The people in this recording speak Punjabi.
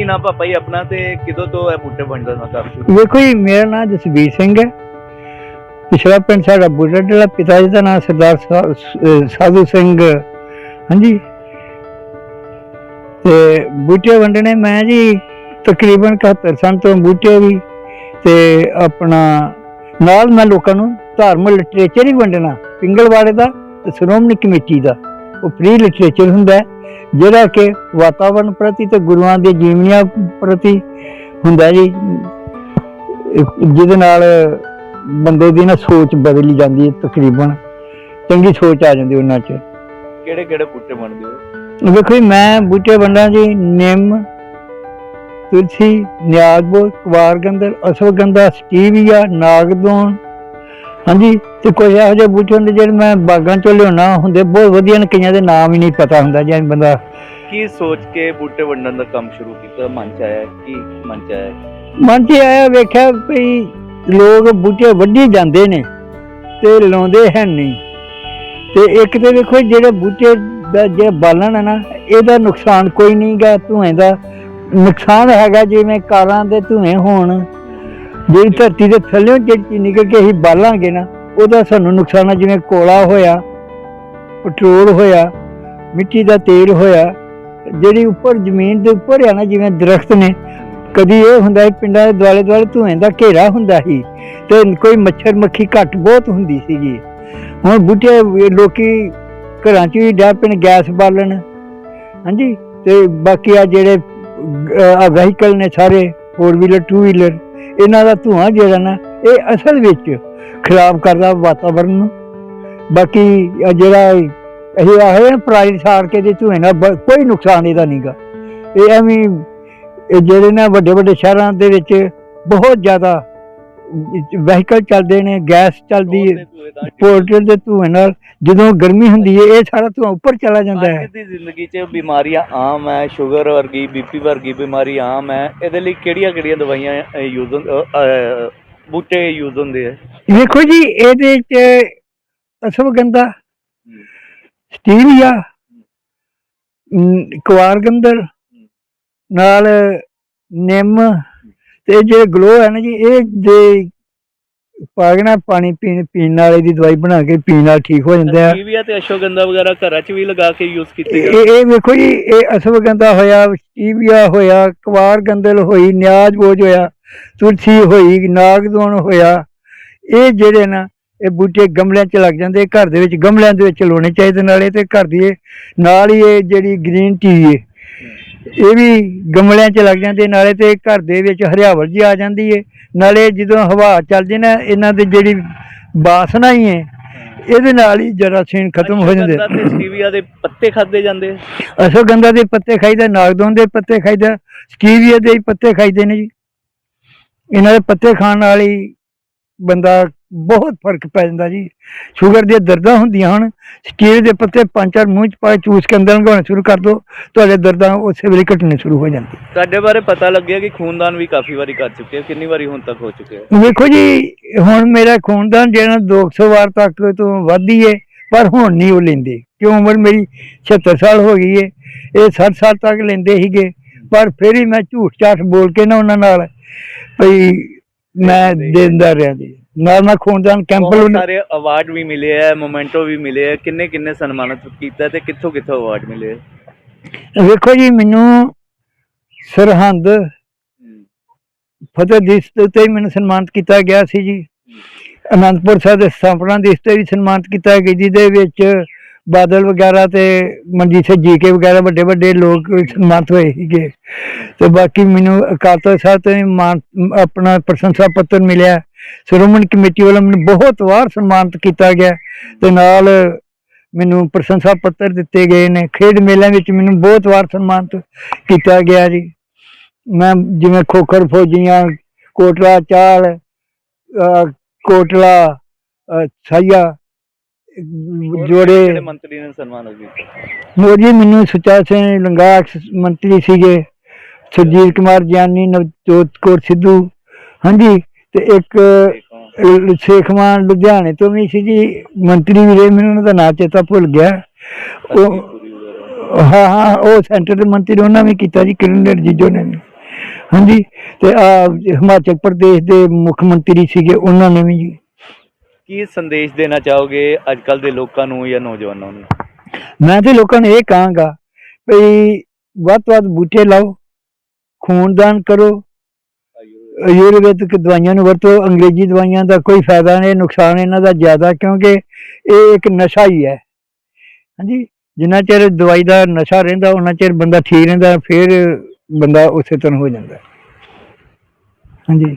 ਕੀ ਨਾ ਪਾਪਾ ਜੀ ਆਪਣਾ ਤੇ ਕਿਦੋਂ ਤੋਂ ਇਹ ਬੂਟੇ ਵੰਡਣ ਦਾ ਕੰਮ ਸ਼ੁਰੂ ਵੇਖੋ ਜੀ ਮੇਰਾ ਨਾਮ ਜਸਵੀਰ ਸਿੰਘ ਹੈ। ਪਿਛਲਾ ਪਿੰਡ ਸਾਡਾ ਬੁੱਢਾ ਪਿਤਾ ਜੀ ਦਾ ਨਾਮ ਸਰਦਾਰ ਸਾਧੂ ਸਿੰਘ। ਹਾਂਜੀ। ਤੇ ਬੂਟੇ ਵੰਡਣੇ ਮੈਂ ਜੀ ਤਕਰੀਬਨ 71 ਸਾਲ ਤੋਂ ਬੂਟੇ ਵੀ ਤੇ ਆਪਣਾ ਨਾਲ ਮੈਂ ਲੋਕਾਂ ਨੂੰ ਧਾਰਮਿਕ ਲਿਟਰੇਚਰ ਹੀ ਵੰਡਣਾ। ਪਿੰਗਲਵਾੜੇ ਦਾ ਤੇ ਸ਼੍ਰੋਮਣੀ ਕਮੇਟੀ ਦਾ। ਉਹ ਫ੍ਰੀ ਲਿਟਰੇਚਰ ਹੁੰਦਾ ਹੈ, ਜਿਹੜਾ ਕਿ ਵਾਤਾਵਰਣ ਪ੍ਰਤੀ ਤੇ ਗੁਰੂਆਂ ਦੇ ਜੀਵਨੀਆਂ ਪ੍ਰਤੀ ਹੁੰਦਾ ਜੀ ਜਿਹਦੇ ਨਾਲ ਬੰਦੇ ਦੀ ਨਾ ਸੋਚ ਬਦਲੀ ਜਾਂਦੀ ਹੈ ਤਕਰੀਬਨ। ਚੰਗੀ ਸੋਚ ਆ ਜਾਂਦੀ ਉਹਨਾਂ 'ਚ। ਕਿਹੜੇ ਕਿਹੜੇ ਬੂਟੇ ਵੰਡਦੇ ਹੋ? ਵੇਖੋ ਜੀ ਮੈਂ ਬੂਟੇ ਵੰਡਾਂ ਜੀ ਨਿੰਮ ਤੁਲਸੀ ਨਿਆਗਬੋ ਕਵਾਰਗੰਦਰ ਅਸ਼ਵਗੰਧਾ ਸਟੀਵੀਆ ਨਾਗਦੋਨ ਹਾਂਜੀ ਤੇ ਕੋਈ ਇਹੋ ਜਿਹੇ ਬੂਟੇ ਹੁੰਦੇ ਜਿਹੜੇ ਮੈਂ ਬਾਗਾਂ ਚੋਂ ਲਿਆਉਣਾ ਹੁੰਦੇ ਬਹੁਤ ਵਧੀਆ ਨੇ ਕਈਆਂ ਦੇ ਨਾਮ ਹੀ ਨਹੀਂ ਪਤਾ ਹੁੰਦਾ ਜਿਵੇਂ ਬੰਦਾ ਕੀ ਸੋਚ ਕੇ ਬੂਟੇ ਵੰਡਣ ਦਾ ਕੰਮ ਸ਼ੁਰੂ ਕੀਤਾ? ਮਨ ਚ ਆਇਆ ਕੀ ਮਨ ਚ ਆਇਆ? ਮਨ 'ਚ ਆਇਆ ਵੇਖਿਆ ਵੀ ਲੋਕ ਬੂਟੇ ਵੱਢੀ ਜਾਂਦੇ ਨੇ ਤੇ ਲਾਉਂਦੇ ਹੈ ਨਹੀਂ। ਤੇ ਇੱਕ ਤੇ ਵੇਖੋ ਜਿਹੜੇ ਬੂਟੇ ਦਾ ਜਿਹੜਾ ਬਾਲਣ ਹੈ ਨਾ ਇਹਦਾ ਨੁਕਸਾਨ ਕੋਈ ਨਹੀਂਗਾ ਧੂਏ ਦਾ। ਨੁਕਸਾਨ ਹੈਗਾ ਜਿਵੇਂ ਕਾਰਾਂ ਦੇ ਧੂਏ ਹੋਣ ਜਿਹੜੀ ਧਰਤੀ ਦੇ ਥੱਲੇ ਜਿਹੜੀ ਨਿਕਲ ਕੇ ਅਸੀਂ ਬਾਲਾਂਗੇ ਨਾ, ਉਹਦਾ ਸਾਨੂੰ ਨੁਕਸਾਨ ਹੈ ਜਿਵੇਂ ਕੋਲਾ ਹੋਇਆ, ਪੈਟਰੋਲ ਹੋਇਆ, ਮਿੱਟੀ ਦਾ ਤੇਲ ਹੋਇਆ, ਜਿਹੜੀ ਉੱਪਰ ਜ਼ਮੀਨ ਦੇ ਉੱਪਰ ਆ ਨਾ, ਜਿਵੇਂ ਦਰਖਤ ਨੇ, ਕਦੀ ਇਹ ਹੁੰਦਾ ਸੀ ਪਿੰਡਾਂ ਦੇ ਦੁਆਲੇ ਦੁਆਲੇ ਧੂਏ ਦਾ ਘੇਰਾ ਹੁੰਦਾ ਸੀ, ਤੇ ਕੋਈ ਮੱਛਰ ਮੱਖੀ ਘੱਟ ਬਹੁਤ ਹੁੰਦੀ ਸੀਗੀ। ਹੁਣ ਬੂਟੇ ਵੀ ਲੋਕੀ ਘਰਾਂ 'ਚ ਵੀ ਡੈ ਪੈਣ, ਗੈਸ ਬਾਲਣ, ਹਾਂਜੀ, ਤੇ ਬਾਕੀ ਆ ਜਿਹੜੇ ਵਹੀਕਲ ਨੇ ਸਾਰੇ ਫੋਰ ਵੀਲਰ ਟੂ ਵੀਲਰ ਇਹਨਾਂ ਦਾ ਧੂਆਂ ਜਿਹੜਾ ਨਾ, ਇਹ ਅਸਲ ਵਿੱਚ ਖਰਾਬ ਕਰਦਾ ਵਾਤਾਵਰਨ ਨੂੰ। ਬਾਕੀ ਜਿਹੜਾ ਇਹ ਆਹੇ ਪ੍ਰਾਈਡ ਸਾਰ ਕੇ ਦੇ ਧੂਏ ਨਾਲ ਬ- ਕੋਈ ਨੁਕਸਾਨ ਇਹਦਾ ਨਹੀਂਗਾ ਇਹ ਐਵੇਂ ਇਹ ਜਿਹੜੇ ਨਾ ਵੱਡੇ ਵੱਡੇ ਸ਼ਹਿਰਾਂ ਦੇ ਵਿੱਚ ਬਹੁਤ ਜ਼ਿਆਦਾ ਵਹੀਕਲ ਚੱਲਦੇ ਨੇ ਗੈਸ ਚੱਲਦੀ ਹੈ ਪੋਰਟਲ ਦੇ ਧੂਏ ਨਾਲ ਜਦੋਂ ਗਰਮੀ ਹੁੰਦੀ ਹੈ ਇਹ ਸਾਰਾ ਧੂਆਂ ਉੱਪਰ ਚਲਾ ਜਾਂਦਾ ਹੈ। ਅੱਜ ਦੀ ਜ਼ਿੰਦਗੀ 'ਚ ਬਿਮਾਰੀਆਂ ਆਮ ਹੈ ਸ਼ੂਗਰ ਵਰਗੀ ਬੀਪੀ ਵਰਗੀ ਬਿਮਾਰੀ ਆਮ ਹੈ ਇਹਦੇ ਲਈ ਕਿਹੜੀਆਂ ਕਿਹੜੀਆਂ ਦਵਾਈਆਂ ਯੂਜ਼ ਬੂਟੇ ਯੂਜ਼ ਹੁੰਦੇ ਆ? ਵੇਖੋ ਜੀ ਇਹਦੇ ਚ ਅਸ਼ਵਗੰਧਾ ਸਟੀਵੀਆ ਕਵਾਰਗੰਦਰ ਨਾਲ ਨਿੰਮ ਤੇ ਇਹ ਜਿਹੜੇ ਗਲੋ ਹੈ ਨਾ ਜੀ ਇਹ ਜੇ ਪਾਗਣਾ ਪਾਣੀ ਪੀਣ ਪੀਣ ਨਾਲ ਇਹਦੀ ਦਵਾਈ ਬਣਾ ਕੇ ਪੀਣ ਨਾਲ ਠੀਕ ਹੋ ਜਾਂਦਾ ਹੈ ਟੀਵੀਆ ਤੇ ਅਸ਼ਵਗੰਧਾ ਵਗੈਰਾ ਘਰਾਂ 'ਚ ਵੀ ਲਗਾ ਕੇ ਯੂਜ਼ ਕੀਤੇ ਇਹ ਜਾਂਦੇ ਇਹ ਵੇਖੋ ਜੀ ਇਹ ਅਸ਼ਵਗੰਧਾ ਹੋਇਆ ਸਟੀਵੀਆ ਹੋਇਆ ਕਵਾਰਗੰਦਲ ਹੋਈ ਨਿਆਜ ਬੋਝ ਹੋਇਆ ਤੁਲਸੀ ਹੋਈ ਨਾਗਦੋਣ ਹੋਇਆ ਇਹ ਜਿਹੜੇ ਨਾ ਇਹ ਬੂਟੇ ਗਮਲਿਆਂ 'ਚ ਲੱਗ ਜਾਂਦੇ ਘਰ ਦੇ ਵਿੱਚ ਗਮਲਿਆਂ ਦੇ ਵਿੱਚ ਲਾਉਣੇ ਚਾਹੀਦੇ ਨਾਲੇ ਤੇ ਘਰ ਦੀ ਇਹ ਨਾਲ ਹੀ ਇਹ ਜਿਹੜੀ ਗ੍ਰੀਨ ਟੀ ਹੈ ਇਹ ਵੀ ਗਮਲਿਆਂ 'ਚ ਲੱਗ ਜਾਂਦੇ ਨਾਲੇ ਤੇ ਘਰ ਦੇ ਵਿੱਚ ਹਰਿਆਵਲ ਜੀ ਆ ਜਾਂਦੀ ਹੈ ਨਾਲੇ ਜਦੋਂ ਹਵਾ ਚੱਲਦੀ ਨਾ ਇਹਨਾਂ ਦੀ ਜਿਹੜੀ ਬਾਸਨਾ ਹੀ ਹੈ ਇਹਦੇ ਨਾਲ ਹੀ ਜਰਾਸੀਨ ਖਤਮ ਹੋ ਜਾਂਦੇ। ਤੇ ਦੇ ਪੱਤੇ ਖਾਦੇ ਜਾਂਦੇ ਆ। ਅਸ਼ਵਗੰਧਾ ਦੇ ਪੱਤੇ ਖਾਈਦਾ ਨਾਗਦੋਨ ਦੇ ਪੱਤੇ ਖਾਈਦਾ ਸਟੀਵੀਆ ਦੇ ਪੱਤੇ ਖਾਈਦੇ ਨੇ ਜੀ। ਇਹਨਾਂ ਦੇ ਪੱਤੇ ਖਾਣ ਨਾਲ ਹੀ ਬੰਦਾ ਬਹੁਤ ਫ਼ਰਕ ਪੈ ਜਾਂਦਾ ਜੀ। ਸ਼ੂਗਰ ਦੀਆਂ ਦਰਦਾਂ ਹੁੰਦੀਆਂ ਹਨ ਸਟੀਵ ਦੇ ਪੱਤੇ ਪੰਜ ਚਾਰ ਮੂੰਹ ਚ ਪਾ ਕੇ ਚੂਸ ਕੇ ਅੰਦਰ ਲੰਘਾਉਣਾ ਸ਼ੁਰੂ ਕਰ ਦੋ ਤੁਹਾਡੇ ਦਰਦਾਂ ਉਸੇ ਵੇਲੇ ਘਟਣੇ ਸ਼ੁਰੂ ਹੋ ਜਾਂਦੀ ਤੁਹਾਡੇ ਬਾਰੇ ਪਤਾ ਲੱਗਿਆ ਕਿ ਖੂਨਦਾਨ ਵੀ ਕਾਫੀ ਵਾਰੀ ਕਰ ਚੁੱਕੇ ਹੋ ਕਿੰਨੀ ਵਾਰੀ ਹੁਣ ਤੱਕ ਹੋ ਚੁੱਕੇ ਹੋ? ਵੇਖੋ ਜੀ ਹੁਣ ਮੇਰਾ ਖੂਨਦਾਨ ਜਿਹੜਾ 200 ਵਾਰ ਤੱਕ ਤੋਂ ਵੱਧ ਹੀ ਹੈ ਪਰ ਹੁਣ ਨਹੀਂ ਉਹ ਲੈਂਦੇ। ਕਿਉਂ? ਉਮਰ ਮੇਰੀ 76 ਸਾਲ ਹੋ ਗਈ ਹੈ ਇਹ 60 ਸਾਲ ਤੱਕ ਲੈਂਦੇ ਸੀਗੇ ਪਰ ਫਿਰ ਵੀ ਮੈਂ ਝੂਠ ਝਾਠ ਬੋਲ ਕੇ ਨਾ ਉਹਨਾਂ ਨਾਲ ਭਈ ਮੈਂ ਦਿੰਦਾ ਰਿਹਾ ਜੀ। ਨਾਲ ਮੈਂ ਖੂਨਦਾਨ ਕੈਂਪ ਬਹੁਤ ਲਾਉਣਾ ਸਾਰੇ ਅਵਾਰਡ ਵੀ ਮਿਲੇ ਆ ਮੋਮੈਂਟੋ ਵੀ ਮਿਲੇ ਆ। ਕਿੰਨੇ ਕਿੰਨੇ ਸਨਮਾਨਿਤ ਕੀਤਾ ਤੇ ਕਿੱਥੋਂ ਕਿੱਥੋਂ ਅਵਾਰਡ ਮਿਲੇ ਆ? ਵੇਖੋ ਜੀ ਮੈਨੂੰ ਸਰਹੰਦ ਫਤਿਹ ਦਿਵਸ ਦੇ ਉੱਤੇ ਮੈਨੂੰ ਸਨਮਾਨਿਤ ਕੀਤਾ ਗਿਆ ਸੀ ਜੀ। ਅਨੰਦਪੁਰ ਸਾਹਿਬ ਦੇ ਸਥਾਪਨਾ ਦਿਵਸ ਤੇ ਵੀ ਸਨਮਾਨਿਤ ਕੀਤਾ ਗਿਆ ਜਿਹਦੇ ਵਿੱਚ ਬਾਦਲ ਵਗੈਰਾ ਤੇ ਮਨਜੀਤ ਸਿੰਘ ਜੀਕੇ ਵਗੈਰਾ ਵੱਡੇ ਵੱਡੇ ਲੋਕ ਸਨਮਾਨਿਤ ਹੋਏ ਸੀਗੇ। ਤੇ ਬਾਕੀ ਮੈਨੂੰ ਅਕਾਲ ਤਖਤ ਸਾਹਿਬ ਤੋਂ ਵੀ ਮਾਨ ਆਪਣਾ ਪ੍ਰਸ਼ੰਸਾ ਪੱਤਰ ਮਿਲਿਆ। ਸ਼੍ਰੋਮਣੀ ਕਮੇਟੀ ਵੱਲੋਂ ਮੈਨੂੰ ਬਹੁਤ ਵਾਰ ਸਨਮਾਨਿਤ ਕੀਤਾ ਗਿਆ ਤੇ ਨਾਲ ਮੈਨੂੰ ਪ੍ਰਸ਼ੰਸਾ ਪੱਤਰ ਦਿੱਤੇ ਗਏ ਨੇ। ਖੇਡ ਮੇਲਿਆਂ ਵਿੱਚ ਮੈਨੂੰ ਬਹੁਤ ਵਾਰ ਸਨਮਾਨਿਤ ਕੀਤਾ ਗਿਆ ਜੀ। ਮੈਂ ਜਿਵੇਂ ਖੋਖਰ ਫੌਜੀਆਂ ਕੋਟਲਾ ਚਾਲ ਕੋਟਲਾ ਹੋਰ ਜੋੜੇ ਮੰਤਰੀ ਨੇ ਸਨਮਾਨਿਤ ਕੀਤਾ ਹੋਰ ਜੀ ਮੈਨੂੰ ਸੁਚਾ ਸਿੰਘ ਲੰਗਾਖ ਮੰਤਰੀ ਸੀਗੇ। ਸੁਰਜੀਤ ਕੁਮਾਰ ਗਿਆਨੀ ਨਵਜੋਤ ਕੌਰ ਸਿੱਧੂ। ਹਾਂਜੀ ਤੇ ਇੱਕ ਸੇਖਵਾਨ ਲੁਧਿਆਣੇ ਤੋਂ ਵੀ ਸੀ ਜੀ ਮੰਤਰੀ ਵੀ ਰਹੇ ਮੈਨੂੰ ਉਹਨਾਂ ਦਾ ਨਾਂ ਚੇਤਾ ਭੁੱਲ ਗਿਆ। ਉਹ ਹਾਂ ਹਾਂ ਉਹ ਸੈਂਟਰ ਦੇ ਮੰਤਰੀ ਉਹਨਾਂ ਵੀ ਕੀਤਾ ਜੀ ਕਿਰਨ ਰਿਜੀਜੂ ਨੇ। ਹਾਂਜੀ ਤੇ ਆ ਹਿਮਾਚਲ ਪ੍ਰਦੇਸ਼ ਦੇ ਮੁੱਖ ਮੰਤਰੀ ਸੀਗੇ ਉਹਨਾਂ ਨੇ ਵੀ ਜੀ। ਕੀ ਸੰਦੇਸ਼ ਦੇਣਾ ਚਾਹੋਗੇ ਅੱਜ ਕੱਲ ਦੇ ਲੋਕਾਂ ਨੂੰ ਜਾਂ ਨੌਜਵਾਨਾਂ ਨੂੰ? ਮੈਂ ਤੇ ਲੋਕਾਂ ਨੂੰ ਇਹ ਕਹਾਂਗਾ ਵੀ ਵੱਧ ਤੋਂ ਵੱਧ ਬੂਟੇ ਲਾਓ ਖੂਨਦਾਨ ਕਰੋ ਆਯੁਰਵੈਦਿਕ ਦਵਾਈਆਂ ਨੂੰ ਵਰਤੋ, ਅੰਗਰੇਜ਼ੀ ਦਵਾਈਆਂ ਦਾ ਕੋਈ ਫਾਇਦਾ ਨਹੀਂ, ਨੁਕਸਾਨ ਇਹਨਾਂ ਦਾ ਜ਼ਿਆਦਾ ਕਿਉਂਕਿ ਇਹ ਇੱਕ ਨਸ਼ਾ ਹੀ ਹੈ। ਹਾਂਜੀ, ਜਿੰਨਾ ਚਿਰ ਦਵਾਈ ਦਾ ਨਸ਼ਾ ਰਹਿੰਦਾ ਉਹਨਾਂ ਚਿਰ ਬੰਦਾ ਠੀਕ ਰਹਿੰਦਾ, ਫਿਰ ਬੰਦਾ ਉਸੇ ਤਰ੍ਹਾਂ ਹੋ ਜਾਂਦਾ। ਹਾਂਜੀ।